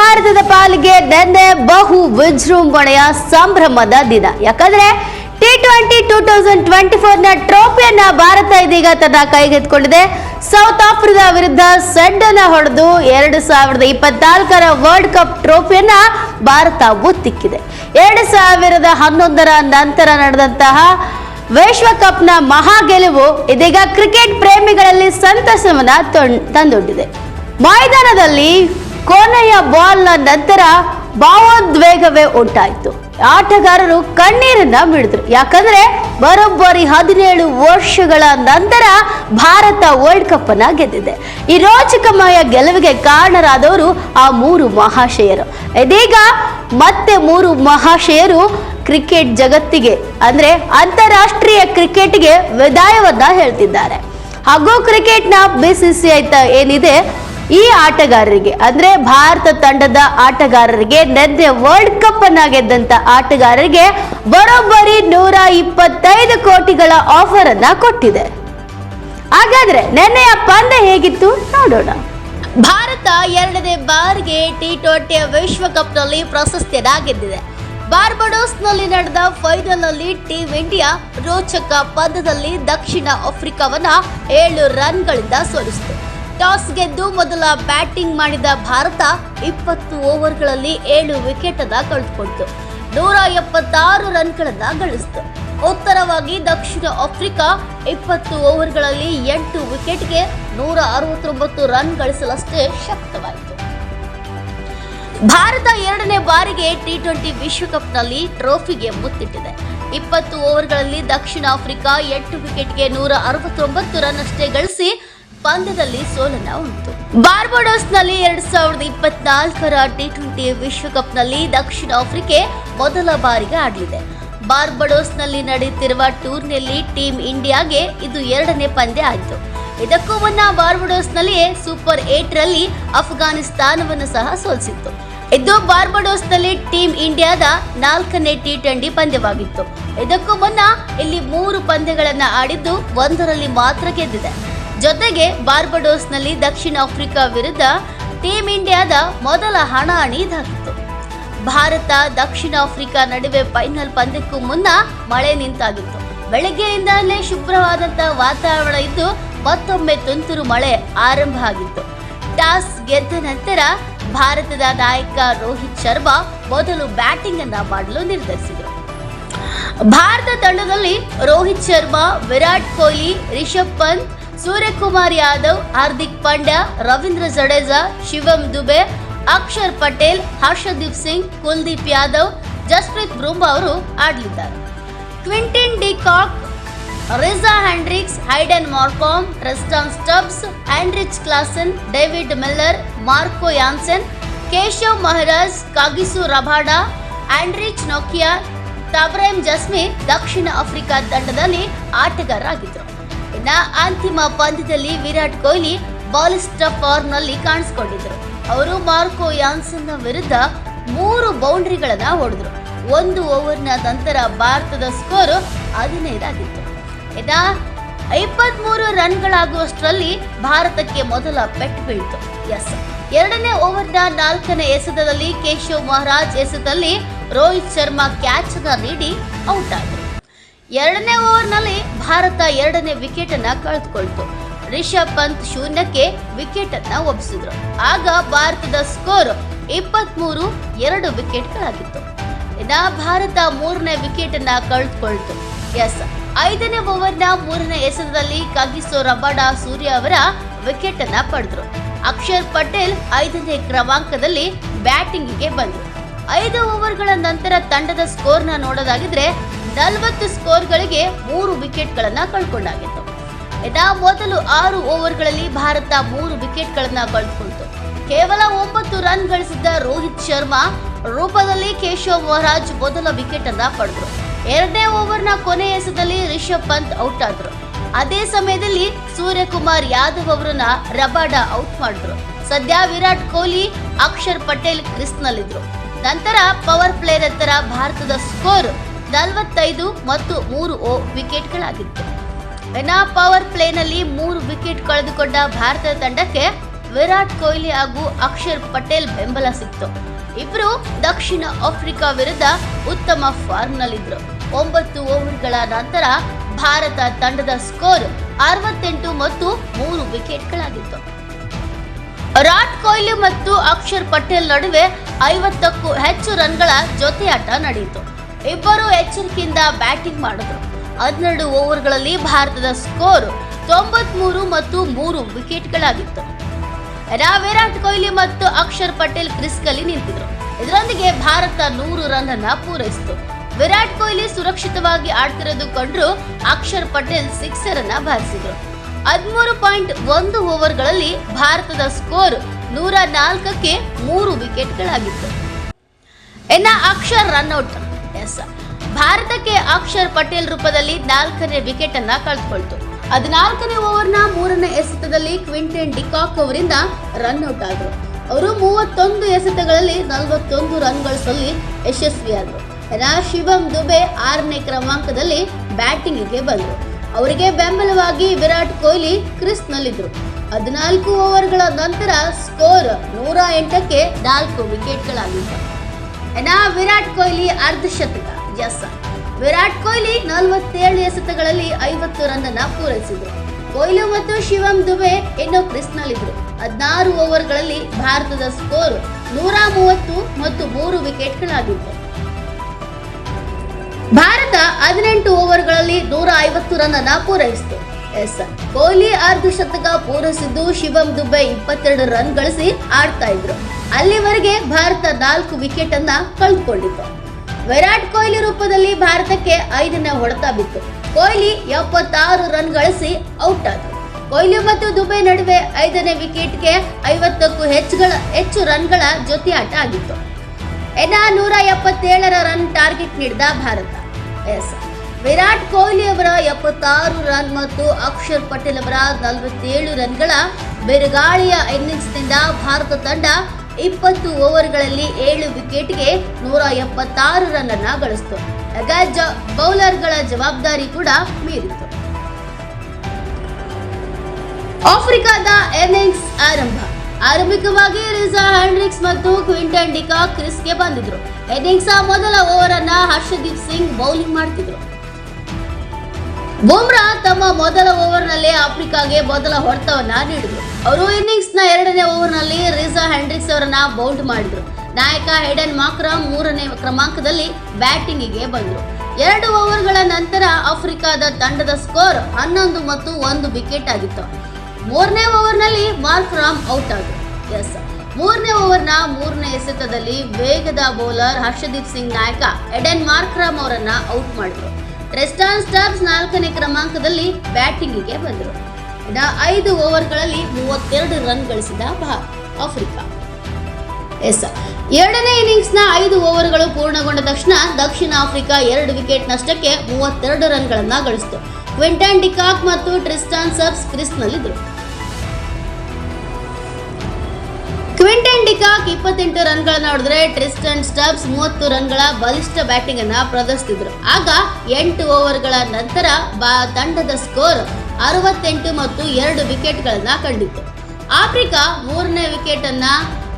ಭಾರತದ ಪಾಲಿಗೆ ನಿನ್ನೆ ಬಹು ವಿಜೃಂಭಣೆಯ ಸಂಭ್ರಮದ ದಿನ. ಯಾಕಂದ್ರೆ T twenty two thousand twenty ಫೋರ್ನ ಟ್ರೋಫಿಯನ್ನ ಭಾರತ ಇದೀಗ ತನ್ನ ಕೈಗೆತ್ತಿಕೊಂಡಿದೆ. ಸೌತ್ ಆಫ್ರಿಕಾ ವಿರುದ್ಧ ಸೆಡ್ಡನ್ನ ಹೊಡೆದು ಎರಡು ಸಾವಿರದ ಇಪ್ಪತ್ನಾಲ್ಕರ ವರ್ಲ್ಡ್ ಕಪ್ ಟ್ರೋಫಿಯನ್ನ ಭಾರತ ಒತ್ತಿಕ್ಕಿದೆ ಎರಡು ಸಾವಿರದ ಹನ್ನೊಂದರ ನಂತರ ನಡೆದಂತಹ ವಿಶ್ವಕಪ್ನ ಮಹಾ ಗೆಲುವು ಇದೀಗ ಕ್ರಿಕೆಟ್ ಪ್ರೇಮಿಗಳಲ್ಲಿ ಸಂತಸವನ್ನ ತಂದೊಡ್ಡಿದೆ. ಮೈದಾನದಲ್ಲಿ ಕೊನೆಯ ಬಾಲ್ನ ನಂತರ ಭಾವೋದ್ವೇಗವೇ ಉಂಟಾಯಿತು. ಆಟಗಾರರು ಕಣ್ಣೀರನ್ನ ಬಿಡಿದ್ರು. ಯಾಕಂದ್ರೆ ಬರೋಬ್ಬರಿ ಹದಿನೇಳು ವರ್ಷಗಳ ನಂತರ ಭಾರತ ವರ್ಲ್ಡ್ ಕಪ್ ಅನ್ನ ಗೆದ್ದಿದೆ. ಈ ರೋಚಕಮಯ ಗೆಲುವಿಗೆ ಕಾರಣರಾದವರು ಆ ಮೂರು ಮಹಾಶಯರು. ಇದೀಗ ಮತ್ತೆ ಮೂರು ಮಹಾಶಯರು ಕ್ರಿಕೆಟ್ ಜಗತ್ತಿಗೆ, ಅಂದ್ರೆ ಅಂತಾರಾಷ್ಟ್ರೀಯ ಕ್ರಿಕೆಟ್ಗೆ ವಿದಾಯವನ್ನ ಹೇಳ್ತಿದ್ದಾರೆ. ಹಾಗೂ ಕ್ರಿಕೆಟ್ನ ಬಿಸಿಸಿಐ ಏನಿದೆ? ಈ ಆಟಗಾರರಿಗೆ, ಅಂದ್ರೆ ಭಾರತ ತಂಡದ ಆಟಗಾರರಿಗೆ, ನೆನ್ನೆ ವರ್ಲ್ಡ್ ಕಪ್ ಅನ್ನ ಗೆದ್ದಂತ ಆಟಗಾರರಿಗೆ ಬರೋಬ್ಬರಿ ನೂರ ಇಪ್ಪತ್ತೈದು ಕೋಟಿಗಳ ಆಫರ್ ಅನ್ನ ಕೊಟ್ಟಿದೆ. ಹಾಗಾದ್ರೆ ನೆನ್ನೆಯ ಪಂದ್ಯ ಹೇಗಿತ್ತು ನೋಡೋಣ. ಭಾರತ ಎರಡನೇ ಬಾರಿಗೆ ಟಿ ಟ್ವೆಂಟಿ ವಿಶ್ವಕಪ್ನಲ್ಲಿ ಪ್ರಶಸ್ತಿಯನ್ನ ಗೆದ್ದಿದೆ ಬಾರ್ಬಡೋಸ್ನಲ್ಲಿ ನಡೆದ ಫೈನಲ್ನಲ್ಲಿ ಟೀಂ ಇಂಡಿಯಾ ರೋಚಕ ಪಂದ್ಯದಲ್ಲಿ ದಕ್ಷಿಣ ಆಫ್ರಿಕಾವನ್ನ ಏಳು ರನ್ಗಳಿಂದ ಸೋಲಿಸಿತು. ಟಾಸ್ ಗೆದ್ದು ಮೊದಲ ಬ್ಯಾಟಿಂಗ್ ಮಾಡಿದ ಭಾರತ ಇಪ್ಪತ್ತು ಓವರ್ಗಳಲ್ಲಿ ಏಳು ವಿಕೆಟ್ ಅನ್ನ ಕಳೆದುಕೊಂಡಿತು. ನೂರ ಎಪ್ಪತ್ತಾರು ರನ್ಗಳನ್ನ ಗಳಿಸಿತು. ಉತ್ತರವಾಗಿ ದಕ್ಷಿಣ ಆಫ್ರಿಕಾ ಇಪ್ಪತ್ತು ಓವರ್ಗಳಲ್ಲಿ ಎಂಟು ವಿಕೆಟ್ಗೆ ನೂರ ಅರವತ್ತೊಂಬತ್ತು ರನ್ ಗಳಿಸಲಷ್ಟೇ ಶಕ್ತವಾಯಿತು. ಭಾರತ ಎರಡನೇ ಬಾರಿಗೆ ಟಿ ಟ್ವೆಂಟಿ ವಿಶ್ವಕಪ್ನಲ್ಲಿ ಟ್ರೋಫಿಗೆ ಮುತ್ತಿಟ್ಟಿದೆ. ಇಪ್ಪತ್ತು ಓವರ್ಗಳಲ್ಲಿ ದಕ್ಷಿಣ ಆಫ್ರಿಕಾ ಎಂಟು ವಿಕೆಟ್ಗೆ ನೂರ ಅರವತ್ತೊಂಬತ್ತು ರನ್ ಅಷ್ಟೇ ಗಳಿಸಿ ಪಂದ್ಯದಲ್ಲಿ ಸೋಲನ್ನ ಉಂಟು. ಬಾರ್ಬಡೋಸ್ನಲ್ಲಿ ಎರಡ್ ಸಾವಿರದ ಇಪ್ಪತ್ನಾಲ್ಕರ ಟಿ ಟ್ವೆಂಟಿ ವಿಶ್ವಕಪ್ನಲ್ಲಿ ದಕ್ಷಿಣ ಆಫ್ರಿಕೆ ಮೊದಲ ಬಾರಿಗೆ ಆಡಲಿದೆ. ಬಾರ್ಬಡೋಸ್ನಲ್ಲಿ ನಡೆಯುತ್ತಿರುವ ಟೂರ್ನಿಯಲ್ಲಿ ಟೀಂ ಇಂಡಿಯಾಗೆ ಇದು ಎರಡನೇ ಪಂದ್ಯ ಆಯಿತು. ಇದಕ್ಕೂ ಮುನ್ನ ಬಾರ್ಬಡೋಸ್ನಲ್ಲಿಯೇ ಸೂಪರ್ ಏಟ್ ರಲ್ಲಿ ಅಫ್ಘಾನಿಸ್ತಾನವನ್ನು ಸಹ ಸೋಲಿಸಿತ್ತು. ಇದು ಬಾರ್ಬಡೋಸ್ನಲ್ಲಿ ಟೀಂ ಇಂಡಿಯಾದ ನಾಲ್ಕನೇ ಟಿ ಟ್ವೆಂಟಿ ಪಂದ್ಯವಾಗಿತ್ತು. ಇದಕ್ಕೂ ಮುನ್ನ ಇಲ್ಲಿ ಮೂರು ಪಂದ್ಯಗಳನ್ನು ಆಡಿದ್ದು ಒಂದರಲ್ಲಿ ಮಾತ್ರ ಗೆದ್ದಿದೆ. ಜೊತೆಗೆ ಬಾರ್ಬಡೋಸ್ನಲ್ಲಿ ದಕ್ಷಿಣ ಆಫ್ರಿಕಾ ವಿರುದ್ಧ ಟೀಂ ಇಂಡಿಯಾದ ಮೊದಲ ಹಣಾಹಣಿ ಇದಾಗಿತ್ತು ಭಾರತ ದಕ್ಷಿಣ ಆಫ್ರಿಕಾ ನಡುವೆ ಫೈನಲ್ ಪಂದ್ಯಕ್ಕೂ ಮುನ್ನ ಮಳೆ ನಿಂತಾಗಿತ್ತು. ಬೆಳಗ್ಗೆಯಿಂದಲೇ ಶುಭ್ರವಾದಂತ ವಾತಾವರಣ ಇದ್ದು ಮತ್ತೊಮ್ಮೆ ತುಂತುರು ಮಳೆ ಆರಂಭ ಆಗಿತ್ತು. ಟಾಸ್ ಗೆದ್ದ ನಂತರ ಭಾರತದ ನಾಯಕ ರೋಹಿತ್ ಶರ್ಮಾ ಮೊದಲು ಬ್ಯಾಟಿಂಗ್ ಅನ್ನ ಮಾಡಲು ನಿರ್ಧರಿಸಿದರು. ಭಾರತ ತಂಡದಲ್ಲಿ ರೋಹಿತ್ ಶರ್ಮಾ, ವಿರಾಟ್ ಕೊಹ್ಲಿ, ರಿಷಬ್ ಪಂತ್ ಸೂರ್ಯಕುಮಾರ್ ಯಾದವ್, ಹಾರ್ದಿಕ್ ಪಾಂಡ್ಯ, ರವೀಂದ್ರ ಜಡೇಜಾ, ಶಿವಂ ದುಬೆ, ಅಕ್ಷರ್ ಪಟೇಲ್, ಹರ್ಷದೀಪ್ ಸಿಂಗ್, ಕುಲ್ದೀಪ್ ಯಾದವ್, ಜಸ್ಪ್ರೀತ್ ಬುಮ್ರಾ ಅವರು ಆಡಲಿದ್ದಾರೆ. Quinton de Kock, Reeza Hendricks, Aiden Markram Tristan Stubbs, Heinrich Klaasen, David Miller, Marco Jansen, Keshav Maharaj, Kagiso Rabada, Anrich Nokia, ತಬ್ರೇಮ್ ಜಸ್ಮಿ ದಕ್ಷಿಣ ಆಫ್ರಿಕಾ ತಂಡದಲ್ಲಿ ಆಟಗಾರರಾಗಿದ್ದರು. ಇನ್ನ ಅಂತಿಮ ಪಂದ್ಯದಲ್ಲಿ ವಿರಾಟ್ ಕೊಹ್ಲಿ ಬಾಲಿಸ್ಟ ಫಾರ್ಮ್ನಲ್ಲಿ ಕಾಣಿಸಿಕೊಂಡಿದ್ರು. ಅವರು ಮಾರ್ಕೋ ಯಾನ್ಸನ್ನ ವಿರುದ್ಧ ಮೂರು ಬೌಂಡ್ರಿಗಳನ್ನ ಹೊಡೆದ್ರು. ಒಂದು ಓವರ್ನ ನಂತರ ಭಾರತದ ಸ್ಕೋರ್ ಹದಿನೈದಾಗಿತ್ತು. ಇನ್ನ ಇಪ್ಪತ್ಮೂರು ರನ್ಗಳಾಗುವಷ್ಟರಲ್ಲಿ ಭಾರತಕ್ಕೆ ಮೊದಲ ಪೆಟ್ಟು ಬೀಳ್ತು. ಎಸ್. ಎರಡನೇ ಓವರ್ನ ನಾಲ್ಕನೇ ಎಸೆತದಲ್ಲಿ ಕೇಶವ್ ಮಹಾರಾಜ್ ಎಸೆತದಲ್ಲಿ ರೋಹಿತ್ ಶರ್ಮಾ ಕ್ಯಾಚ್ ನೀಡಿ ಔಟ್ ಆದರು. ಎರಡನೇ ಓವರ್ನಲ್ಲಿ ಭಾರತ ಎರಡನೇ ವಿಕೆಟ್ ಅನ್ನ ಕಳೆದುಕೊಳ್ತು. ರಿಷಬ್ ಪಂತ್ ಶೂನ್ಯಕ್ಕೆ ವಿಕೆಟ್ ಅನ್ನ ಒಪ್ಪಿಸಿದ್ರು. ಆಗ ಭಾರತದ ಸ್ಕೋರ್ ಇಪ್ಪತ್ಮೂರು, ಎರಡು ವಿಕೆಟ್ಗಳಾಗಿತ್ತು. ಇನ್ನ ಭಾರತ ಮೂರನೇ ವಿಕೆಟ್ ಅನ್ನ ಕಳೆದುಕೊಳ್ತು. ಎಸ್, ಐದನೇ ಓವರ್ನ ಮೂರನೇ ಎಸೆತದಲ್ಲಿ ಕಾಗಿಸೋ ರಬಾಡ ಸೂರ್ಯ ಅವರ ವಿಕೆಟ್ ಅನ್ನ ಪಡೆದ್ರು. ಅಕ್ಷರ್ ಪಟೇಲ್ ಐದನೇ ಕ್ರಮಾಂಕದಲ್ಲಿ ಬ್ಯಾಟಿಂಗಿಗೆ ಬಂದ್ರು. ಐದು ಓವರ್ಗಳ ನಂತರ ತಂಡದ ಸ್ಕೋರ್ನ ನೋಡೋದಾಗಿದ್ರೆ ನಲವತ್ತು ಸ್ಕೋರ್ಗಳಿಗೆ ಮೂರು ವಿಕೆಟ್ಗಳನ್ನು ಕಳ್ಕೊಂಡಾಗಿತ್ತು. ಇದಾ ಮೊದಲು ಆರು ಓವರ್ಗಳಲ್ಲಿ ಭಾರತ ಮೂರು ವಿಕೆಟ್ಗಳನ್ನು ಕಳೆದುಕೊಳ್ತು ಕೇವಲ ಒಂಬತ್ತು ರನ್ ಗಳಿಸಿದ್ದ ರೋಹಿತ್ ಶರ್ಮಾ ರೂಪದಲ್ಲಿ ಕೇಶವ್ ಮಹಾರಾಜ್ ಮೊದಲ ವಿಕೆಟ್ ಅನ್ನ ಪಡೆದ್ರು. ಎರಡನೇ ಓವರ್ನ ಕೊನೆಯ ಎಸೆದಲ್ಲಿ ರಿಷಬ್ ಪಂತ್ ಔಟ್ ಆದ್ರು ಅದೇ ಸಮಯದಲ್ಲಿ ಸೂರ್ಯಕುಮಾರ್ ಯಾದವ್ ಅವರನ್ನ ರಬಾಡ ಔಟ್ ಮಾಡಿದ್ರು. ಸದ್ಯ ವಿರಾಟ್ ಕೊಹ್ಲಿ, ಅಕ್ಷರ್ ಪಟೇಲ್ ಕ್ರಿಸ್ನಲ್ಲಿದ್ರು. ನಂತರ ಪವರ್ ಪ್ಲೇಯರ್ ನಂತರ ಭಾರತದ ಸ್ಕೋರ್ ನಲವತ್ತೈದು ಮತ್ತು ಮೂರು ಓ ವಿಕೆಟ್ಗಳಾಗಿತ್ತು. ವೆನಾ ಪವರ್ ಪ್ಲೇನಲ್ಲಿ ಮೂರು ವಿಕೆಟ್ ಕಳೆದುಕೊಂಡ ಭಾರತ ತಂಡಕ್ಕೆ ವಿರಾಟ್ ಕೊಹ್ಲಿ ಹಾಗೂ ಅಕ್ಷರ್ ಪಟೇಲ್ ಬೆಂಬಲ ಸಿಕ್ತು. ಇಬ್ರು ದಕ್ಷಿಣ ಆಫ್ರಿಕಾ ವಿರುದ್ಧ ಉತ್ತಮ ಫಾರ್ಮ್ನಲ್ಲಿದ್ದರು ಒಂಬತ್ತು ಓವರ್ಗಳ ನಂತರ ಭಾರತ ತಂಡದ ಸ್ಕೋರ್ ಅರವತ್ತೆಂಟು ಮತ್ತು ಮೂರು ವಿಕೆಟ್ಗಳಾಗಿತ್ತು. ವಿರಾಟ್ ಕೊಹ್ಲಿ ಮತ್ತು ಅಕ್ಷರ್ ಪಟೇಲ್ ನಡುವೆ ಐವತ್ತಕ್ಕೂ ಹೆಚ್ಚು ರನ್ಗಳ ಜೊತೆಯಾಟ ನಡೆಯಿತು. ಇಬ್ಬರು ಎಚ್ಚರಿಕೆಯಿಂದ ಬ್ಯಾಟಿಂಗ್ ಮಾಡಿದ್ರು. ಹನ್ನೆರಡು ಓವರ್ಗಳಲ್ಲಿ ಭಾರತದ ಸ್ಕೋರ್ ತೊಂಬತ್ಮೂರು ಮತ್ತು ಮೂರು ವಿಕೆಟ್ಗಳಾಗಿತ್ತು. ವಿರಾಟ್ ಕೊಹ್ಲಿ ಮತ್ತು ಅಕ್ಷರ್ ಪಟೇಲ್ ಕ್ರಿಸ್ಕಲ್ಲಿ ನಿಂತಿದ್ರು. ಇದರೊಂದಿಗೆ ಭಾರತ ನೂರು ರನ್ ಅನ್ನ ಪೂರೈಸಿತು. ವಿರಾಟ್ ಕೊಹ್ಲಿ ಸುರಕ್ಷಿತವಾಗಿ ಆಡ್ತಿರೋದು ಕಂಡ್ರು ಅಕ್ಷರ್ ಪಟೇಲ್ ಸಿಕ್ಸರ್ ಅನ್ನ ಬಾರಿಸಿದ್ರು. ಹದಿಮೂರು ಪಾಯಿಂಟ್ ಒಂದು ಓವರ್ಗಳಲ್ಲಿ ಭಾರತದ ಸ್ಕೋರ್ ನೂರ ನಾಲ್ಕಕ್ಕೆ ಮೂರು ವಿಕೆಟ್ಗಳಾಗಿತ್ತು. ಇನ್ನ ಅಕ್ಷರ್ ರನ್ಔಟ್ ಭಾರತಕ್ಕೆ ಅಕ್ಷರ್ ಪಟೇಲ್ ರೂಪದಲ್ಲಿ ನಾಲ್ಕನೇ ವಿಕೆಟ್ ಅನ್ನ ಕಳೆದುಕೊಳ್ತು. ಹದಿನಾಲ್ಕನೇ ಓವರ್ನ ಮೂರನೇ ಎಸೆತದಲ್ಲಿ ಕ್ವಿಂಟನ್ ಡಿಕಾಕ್ ಅವರಿಂದ ರನ್ಔಟ್ ಆದರು. ಅವರು ಮೂವತ್ತೊಂದು ಎಸೆತಗಳಲ್ಲಿ ನಲವತ್ತೊಂದು ರನ್ ಗಳಿಸಲ್ಲಿ ಯಶಸ್ವಿಯಾದರು ಶಿವಂ ದುಬೆ ಆರನೇ ಕ್ರಮಾಂಕದಲ್ಲಿ ಬ್ಯಾಟಿಂಗಿಗೆ ಬಂದರು. ಅವರಿಗೆ ಬೆಂಬಲವಾಗಿ ವಿರಾಟ್ ಕೊಹ್ಲಿ ಕ್ರಿಸ್ನಲ್ಲಿದ್ದರು ಹದಿನಾಲ್ಕು ಓವರ್ಗಳ ನಂತರ ಸ್ಕೋರ್ ನೂರ ಎಂಟಕ್ಕೆ ನಾಲ್ಕು ವಿಕೆಟ್ಗಳಾಗಿತ್ತು ಇನ್ನ ವಿರಾಟ್ ಕೊಹ್ಲಿ ಅರ್ಧಶತಕ. ಎಸ್. ವಿರಾಟ್ ಕೊಹ್ಲಿ ನಲವತ್ತೇಳು ಎಸೆತಗಳಲ್ಲಿ ಐವತ್ತು ರನ್ ಅನ್ನ ಪೂರೈಸಿದ್ರು. ಕೊಹ್ಲಿ ಮತ್ತು ಶಿವಂ ದುಬೆ ಇನ್ನು ಕ್ರಿಸ್ನಲ್ಲಿದ್ರು ಹದಿನಾರು ಓವರ್ಗಳಲ್ಲಿ ಭಾರತದ ಸ್ಕೋರ್ ನೂರ ಮೂವತ್ತು ಮತ್ತು ಮೂರು ವಿಕೆಟ್ಗಳಾಗಿತ್ತು. ಭಾರತ ಹದಿನೆಂಟು ಓವರ್ಗಳಲ್ಲಿ ನೂರ ಐವತ್ತು ರನ್ ಅನ್ನ ಪೂರೈಸಿತು. ಎಸ್. ಕೊಹ್ಲಿ ಅರ್ಧ ಶತಕ ಪೂರೈಸಿದ್ದು ಶಿವಂ ದುಬೆ ಇಪ್ಪತ್ತೆರಡು ರನ್ ಗಳಿಸಿ ಆಡ್ತಾ ಇದ್ರು. ಅಲ್ಲಿವರೆಗೆ ಭಾರತ ನಾಲ್ಕು ವಿಕೆಟ್ ಅನ್ನ ಕಳೆದುಕೊಂಡಿತ್ತು ವಿರಾಟ್ ಕೊಹ್ಲಿ ರೂಪದಲ್ಲಿ ಭಾರತಕ್ಕೆ ಐದನೇ ಹೊಡೆತ ಬಿತ್ತು. ಕೊಹ್ಲಿ ಎಪ್ಪತ್ತಾರು ರನ್ ಗಳಿಸಿ ಔಟ್ ಆದ್ರು. ಕೊಹ್ಲಿ ಮತ್ತು ದುಬೆ ನಡುವೆ ಐದನೇ ವಿಕೆಟ್ಗೆ ಐವತ್ತಕ್ಕೂ ಹೆಚ್ಚುಗಳ, ಹೆಚ್ಚು ರನ್ಗಳ ಆಟ ಆಗಿತ್ತು. ಎನ್ನ ನೂರ ಎಪ್ಪತ್ತೇಳರ ರನ್ ಟಾರ್ಗೆಟ್ ನೀಡಿದ ಭಾರತ. ಎಸ್. ವಿರಾಟ್ ಕೊಹ್ಲಿ ಅವರ ಎಪ್ಪತ್ತಾರು ರನ್ ಮತ್ತು ಅಕ್ಷರ್ ಪಟೇಲ್ ಅವರ ನಲವತ್ತೇಳು ರನ್ಗಳ ಬಿರುಗಾಳಿಯ ಇನ್ನಿಂಗ್ಸ್ನಿಂದ ಭಾರತ ತಂಡ ಇಪ್ಪತ್ತು ಓವರ್ಗಳಲ್ಲಿ ಏಳು ವಿಕೆಟ್ಗೆ ನೂರ ಎಪ್ಪತ್ತಾರು ರನ್ ಅನ್ನ ಗಳಿಸಿತು. ಜ- ಬೌಲರ್ಗಳ ಜವಾಬ್ದಾರಿ ಕೂಡ ಮೀರಿತು ಆಫ್ರಿಕಾದ ಇನ್ನಿಂಗ್ಸ್ ಆರಂಭ. ಆರಂಭಿಕವಾಗಿ ರಿಸಾ ಹ್ಯಾಂಡ್ರಿಕ್ಸ್ ಮತ್ತು ಕ್ವಿಂಟನ್ ಡಿಕಾ ಕ್ರಿಸ್ಗೆ ಬಂದಿದ್ರು. ಇನ್ನಿಂಗ್ಸ್ ಮೊದಲ ಓವರ್ ಅನ್ನ ಹರ್ಷದೀಪ್ ಸಿಂಗ್ ಬೌಲಿಂಗ್ ಮಾಡ್ತಿದ್ರು. ಬುಮ್ರಾ ತಮ್ಮ ಮೊದಲ ಓವರ್ನಲ್ಲಿ ಆಫ್ರಿಕಾಗೆ ಮೊದಲ ಹೊಡೆತವನ್ನ ನೀಡಿದ್ರು. ಅವರು ಇನ್ನಿಂಗ್ಸ್ನ ಎರಡನೇ ಓವರ್ನಲ್ಲಿ ರಿಸಾ ಹ್ಯಾಂಡ್ರಿಕ್ಸ್ ಅವರನ್ನ ಬೌಲ್ಡ್ ಮಾಡಿದ್ರು. ನಾಯಕ ಹೆಡನ್ ಮಾಕ್ರ ಮೂರನೇ ಕ್ರಮಾಂಕದಲ್ಲಿ ಬ್ಯಾಟಿಂಗಿಗೆ ಬಂದರು. ಎರಡು ಓವರ್ಗಳ ನಂತರ ಆಫ್ರಿಕಾದ ತಂಡದ ಸ್ಕೋರ್ ಹನ್ನೊಂದು ಮತ್ತು ಒಂದು ವಿಕೆಟ್ ಆಗಿತ್ತು. ಮೂರನೇ ಓವರ್ನಲ್ಲಿ ಮಾರ್ಕ್ ರಾಮ್ ಔಟ್ ಆದರು. ಎಸ್. ಮೂರನೇ ಓವರ್ನ ಮೂರನೇ ಎಸೆತದಲ್ಲಿ ವೇಗದ ಬೌಲರ್ ಹರ್ಷದೀಪ್ ಸಿಂಗ್ ನಾಯಕ ಎಡೆನ್ ಮಾರ್ಕ್ರಾಮ್ ಅವರನ್ನ ಔಟ್ ಮಾಡಿದ್ರು. ಟ್ರೆಸ್ಟಾನ್ ಸ್ಟಾರ್ಸ್ ನಾಲ್ಕನೇ ಕ್ರಮಾಂಕದಲ್ಲಿ ಬ್ಯಾಟಿಂಗಿಗೆ ಬಂದರು. ಐದು ಓವರ್ಗಳಲ್ಲಿ ಮೂವತ್ತೆರಡು ರನ್ ಗಳಿಸಿದ ಭಾರತ ಆಫ್ರಿಕಾ. ಎಸ್ ಎರಡನೇ ಇನ್ನಿಂಗ್ಸ್ನ ಐದು ಓವರ್ಗಳು ಪೂರ್ಣಗೊಂಡ ತಕ್ಷಣ ದಕ್ಷಿಣ ಆಫ್ರಿಕಾ ಎರಡು ವಿಕೆಟ್ ನಷ್ಟಕ್ಕೆ ಮೂವತ್ತೆರಡು ರನ್ಗಳನ್ನ ಗಳಿಸಿತು. ಕ್ವಿಂಟನ್ ಡಿಕಾಕ್ ಮತ್ತು ಟ್ರಿಸ್ಟಾನ್ ಸಬ್ಸ್ ಕ್ರಿಸ್ನಲ್ಲಿದ್ದರು. ಕ್ವಿಂಟನ್ ಡಿಕಾಕ್ ಇಪ್ಪತ್ತೆಂಟು ರನ್ಗಳನ್ನ ಹೊಡೆದ್ರೆ ಟ್ರಿಸ್ಟನ್ ಸ್ಟಬ್ಸ್ ಮೂವತ್ತು ರನ್ಗಳ ಬಲಿಷ್ಠ ಬ್ಯಾಟಿಂಗ್ ಅನ್ನ ಪ್ರದರ್ಶಿಸಿದ್ರು. ಆಗ ಎಂಟು ಓವರ್ಗಳ ನಂತರ ತಂಡದ ಸ್ಕೋರ್ ಅರವತ್ತೆಂಟು ಮತ್ತು ಎರಡು ವಿಕೆಟ್ಗಳನ್ನ ಕಂಡಿತ್ತು. ಆಫ್ರಿಕಾ ಮೂರನೇ ವಿಕೆಟ್ ಅನ್ನ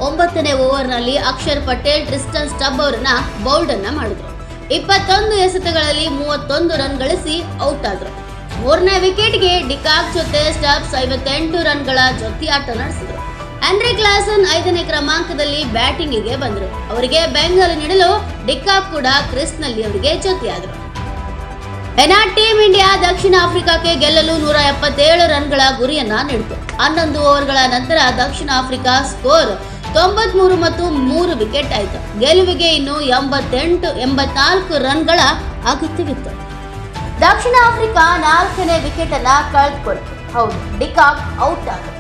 ಒಂಬತ್ತನೇ ಓವರ್ನಲ್ಲಿ ಅಕ್ಷರ್ ಪಟೇಲ್ ಟ್ರಿಸ್ಟನ್ ಸ್ಟಬ್ ಅವರನ್ನ ಬೌಲ್ಡ್ ಅನ್ನ ಮಾಡಿದ್ರು. ಇಪ್ಪತ್ತೊಂದು ಎಸೆತಗಳಲ್ಲಿ ಮೂವತ್ತೊಂದು ರನ್ ಗಳಿಸಿ ಔಟ್ ಆದ್ರು. ಮೂರನೇ ವಿಕೆಟ್ಗೆ ಡಿಕಾಕ್ ಜೊತೆ ಸ್ಟಬ್ಸ್ ಐವತ್ತೆಂಟು ರನ್ಗಳ ಆಟ ನಡೆಸಿದ್ರು. ಆಂಡ್ರೆ ಕ್ಲಾಸನ್ ಐದನೇ ಕ್ರಮಾಂಕದಲ್ಲಿ ಬ್ಯಾಟಿಂಗಿಗೆ ಬಂದರು. ಅವರಿಗೆ ಬೆಂಗಲು ನೀಡಲು ಡಿಕ್ಕಾಪ್ ಕೂಡ ಕ್ರಿಸ್ನಲ್ಲಿ ಅವರಿಗೆ ಜೊತೆಯಾದರು. ಎನಾ ಟೀಮ್ ಇಂಡಿಯಾ ದಕ್ಷಿಣ ಆಫ್ರಿಕಾಕ್ಕೆ ಗೆಲ್ಲಲು ನೂರ ಎಪ್ಪತ್ತೇಳು ರನ್ಗಳ ಗುರಿಯನ್ನ ನೀಡಿತು. ಹನ್ನೊಂದು ಓವರ್ಗಳ ನಂತರ ದಕ್ಷಿಣ ಆಫ್ರಿಕಾ ಸ್ಕೋರ್ ತೊಂಬತ್ಮೂರು ಮತ್ತು ಮೂರು ವಿಕೆಟ್ ಆಯಿತು. ಗೆಲುವಿಗೆ ಇನ್ನು ಎಂಬತ್ತೆಂಟು, ಎಂಬತ್ನಾಲ್ಕು ರನ್ಗಳ ಅಗತ್ಯವಿತ್ತು. ದಕ್ಷಿಣ ಆಫ್ರಿಕಾ ನಾಲ್ಕನೇ ವಿಕೆಟ್ ಅನ್ನ ಕಳೆದುಕೊಳ್ತು. ಹೌದು, ಡಿಕಾಕ್ ಔಟ್ ಆದರು.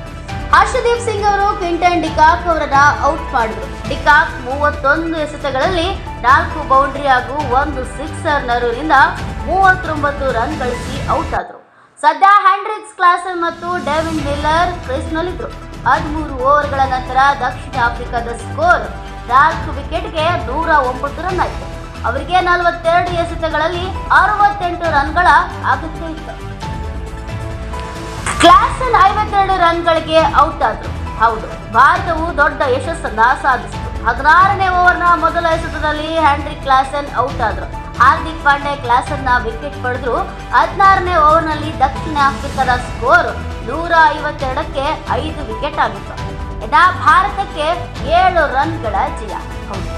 ಹರ್ಷದೀಪ್ ಸಿಂಗ್ ಅವರು ಕ್ವಿಂಟನ್ ಡಿಕಾಕ್ ಅವರನ್ನ ಔಟ್ ಮಾಡಿದ್ರು. ಡಿಕಾಕ್ ಮೂವತ್ತೊಂದು ಎಸೆತಗಳಲ್ಲಿ ನಾಲ್ಕು ಬೌಂಡ್ರಿ ಹಾಗೂ ಒಂದು ಸಿಕ್ಸರ್ ನರುವಿನಿಂದ ಮೂವತ್ತೊಂಬತ್ತು ರನ್ ಗಳಿಸಿ ಔಟ್ ಆದರು ಸದ್ಯ ಹ್ಯಾಂಡ್ರಿಕ್ಸ್ ಕ್ಲಾಸನ್ ಮತ್ತು ಡೇವಿನ್ ಮಿಲ್ಲರ್ ಕ್ರೀಸ್ನಲ್ಲಿದ್ದರು ಹದಿಮೂರು ಓವರ್ಗಳ ನಂತರ ದಕ್ಷಿಣ ಆಫ್ರಿಕಾದ ಸ್ಕೋರ್ ನಾಲ್ಕು ವಿಕೆಟ್ಗೆ ನೂರ ಒಂಬತ್ತು ರನ್ ಆಯಿತು. ಅವರಿಗೆ ನಲವತ್ತೆರಡು ಎಸೆತಗಳಲ್ಲಿ ಅರವತ್ತೆಂಟು ರನ್ಗಳ ಅಗತ್ಯ ಇತ್ತು. ಕ್ಲಾಸನ್ ಐವತ್ತೆರಡು ರನ್ಗಳಿಗೆ ಔಟ್ ಆದ್ರು. ಹೌದು, ಭಾರತವು ದೊಡ್ಡ ಯಶಸ್ಸನ್ನ ಸಾಧಿಸಿತು. ಹದಿನಾರನೇ ಓವರ್ನ ಮೊದಲ ಎಸೆತದಲ್ಲಿ ಹ್ಯಾಂಡ್ರಿಕ್ ಕ್ಲಾಸನ್ ಔಟ್ ಆದ್ರು. ಹಾರ್ದಿಕ್ ಪಾಂಡೆ ಕ್ಲಾಸನ್ನ ವಿಕೆಟ್ ಪಡೆದ್ರು ಹದಿನಾರನೇ ಓವರ್ನಲ್ಲಿ ದಕ್ಷಿಣ ಆಫ್ರಿಕಾದ ಸ್ಕೋರ್ ನೂರ ಐವತ್ತೆರಡಕ್ಕೆ ಐದು ವಿಕೆಟ್ ಆಗಿತ್ತು. ಇದ ಭಾರತಕ್ಕೆ ಏಳು ರನ್ಗಳ ಜಯ ಹೌದು.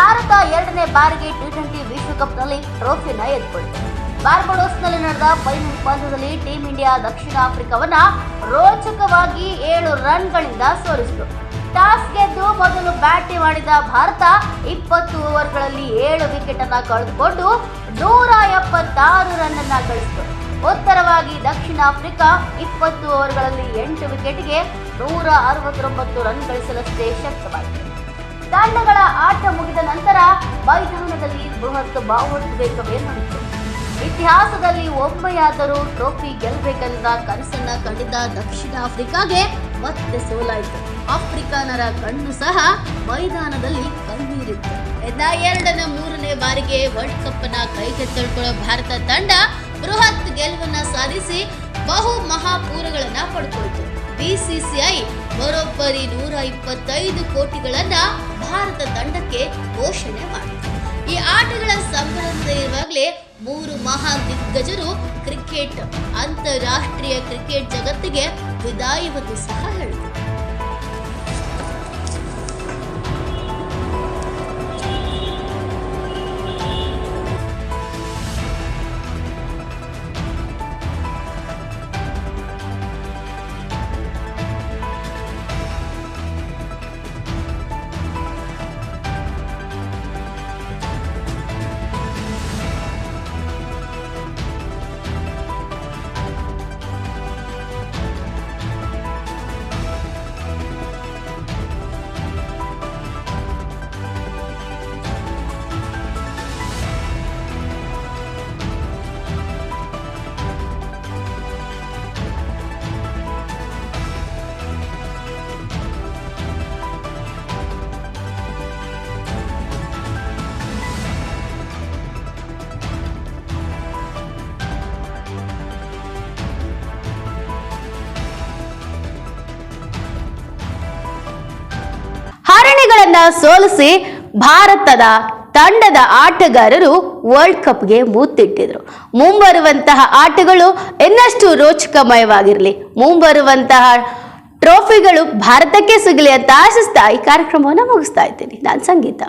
ಭಾರತ ಎರಡನೇ ಬಾರಿಗೆ ಟಿ ಟ್ವೆಂಟಿ ವಿಶ್ವಕಪ್ನಲ್ಲಿ ಟ್ರೋಫಿನ ಎತ್ಕೊಳ್ತು ಬಾರ್ಬಡೋಸ್ನಲ್ಲಿ ನಡೆದ ಫೈನಲ್ ಪಂದ್ಯದಲ್ಲಿ ಟೀಂ ಇಂಡಿಯಾ ದಕ್ಷಿಣ ಆಫ್ರಿಕಾವನ್ನ ರೋಚಕವಾಗಿ ಏಳು ರನ್ಗಳಿಂದ ಸೋಲಿಸಿತು ಟಾಸ್ ಗೆದ್ದು ಮೊದಲು ಬ್ಯಾಟಿಂಗ್ ಮಾಡಿದ ಭಾರತ ಇಪ್ಪತ್ತು ಓವರ್ಗಳಲ್ಲಿ ಏಳು ವಿಕೆಟ್ ಅನ್ನ ಕಳೆದುಕೊಂಡು ನೂರ ಎಪ್ಪತ್ತಾರು ರನ್ ಅನ್ನ ಗಳಿಸಿತು. ಉತ್ತರವಾಗಿ ದಕ್ಷಿಣ ಆಫ್ರಿಕಾ ಇಪ್ಪತ್ತು ಓವರ್ಗಳಲ್ಲಿ ಎಂಟು ವಿಕೆಟ್ಗೆ ನೂರ ಅರವತ್ತೊಂಬತ್ತು ರನ್ ಗಳಿಸಲಷ್ಟೇ ಶಕ್ತವಾಗಿದೆ. ತಂಡಗಳ ಆಟ ಮುಗಿದ ನಂತರ ಮೈದಾನದಲ್ಲಿ ಬೃಹತ್ ಭಾವೋದ್ವೇಗವೇ ಇತಿಹಾಸದಲ್ಲಿ ಒಮ್ಮೆಯಾದರೂ ಟ್ರೋಫಿ ಗೆಲ್ಲಬೇಕೆಂದ ಕನಸನ್ನ ಕಂಡಿದ್ದ ದಕ್ಷಿಣ ಆಫ್ರಿಕಾಗೆ ಮತ್ತೆ ಸೋಲಾಯಿತು. ಆಫ್ರಿಕಾನರ ಕಣ್ಣು ಸಹ ಮೈದಾನದಲ್ಲಿ ಕಣ್ಣೀರಿತ್ತು. ಎರಡನೇ ಮೂರನೇ ಬಾರಿಗೆ ವರ್ಲ್ಡ್ ಕಪ್ ಅನ್ನ ಕೈಗೆತ್ತಿಕೊಳ್ಳೋ ಭಾರತ ತಂಡ ಬೃಹತ್ ಗೆಲುವನ್ನ ಸಾಧಿಸಿ ಬಹು ಮಹಾಪೂರಗಳನ್ನ ಪಡ್ಕೊಳ್ತು. ಬಿಸಿಸಿಐ ಬರೋಬ್ಬರಿ ನೂರ ಇಪ್ಪತ್ತೈದು ಕೋಟಿಗಳನ್ನ ಭಾರತ ತಂಡಕ್ಕೆ ಘೋಷಣೆ ಮಾಡಿತು ಈ ಆಟಗಳ ಸಂಭ್ರಮದಲ್ಲಿರುವಾಗಲೇ ಮೂರು ಮಹಾ ದಿಗ್ಗಜರು ಕ್ರಿಕೆಟ್, ಅಂತಾರಾಷ್ಟ್ರೀಯ ಕ್ರಿಕೆಟ್ ಜಗತ್ತಿಗೆ ವಿದಾಯವನ್ನು ಸಹ ಹೇಳಿದರು. ಹರಣಿಗಳನ್ನ ಸೋಲಿಸಿ ಭಾರತದ ತಂಡದ ಆಟಗಾರರು ವರ್ಲ್ಡ್ ಕಪ್ಗೆ ಮುತ್ತಿಟ್ಟಿದ್ರು ಮುಂಬರುವಂತಹ ಆಟಗಳು ಇನ್ನಷ್ಟು ರೋಚಕಮಯವಾಗಿರಲಿ. ಮುಂಬರುವಂತಹ ಟ್ರೋಫಿಗಳು ಭಾರತಕ್ಕೆ ಸಿಗಲಿ ಅಂತ ಆಶಿಸ್ತಾ ಈ ಕಾರ್ಯಕ್ರಮವನ್ನು ಮುಗಿಸ್ತಾ ಇದ್ದೀನಿ. ನಾನು ಸಂಗೀತ.